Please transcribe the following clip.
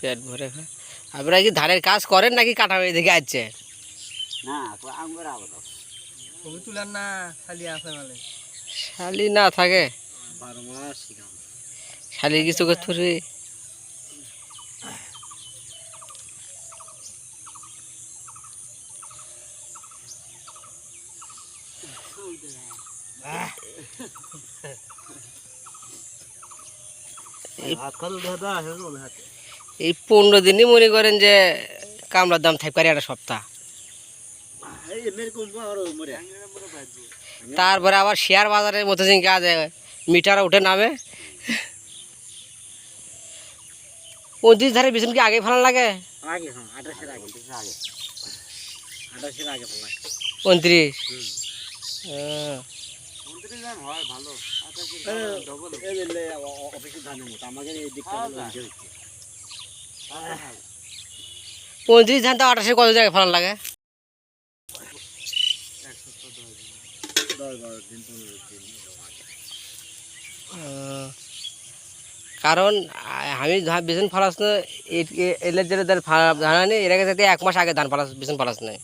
পেট ভরে খায়। আপনারা কি ধানের কাজ করেন নাকি কাটা হয়ে দেখে আসছে মানে শালি না থাকে। শালি কিছু করতে ভাত খালো দাদা হেলো হাতে। এই পনেরো দিনই মনে করেন যে কামড়ার দাম থাকবে একটা সপ্তাহ। তারপরে আবার শেয়ার বাজারের মতো যে কাজ মিটার উঠে নামে। পঁয়ত্রিশ ধারে বিছুন কি আগে ফেলা লাগে? উনত্রিশ ভালো পঁয়ত্রিশ ধান তো আঠাশে কত জায়গায় ফলার লাগে? কারণ আমি ধান ফলাস না এলে যেটা ধান ফালা- ধান এর আগে এক মাস আগে ধান ফলাস বিছুন ফলাস নাই।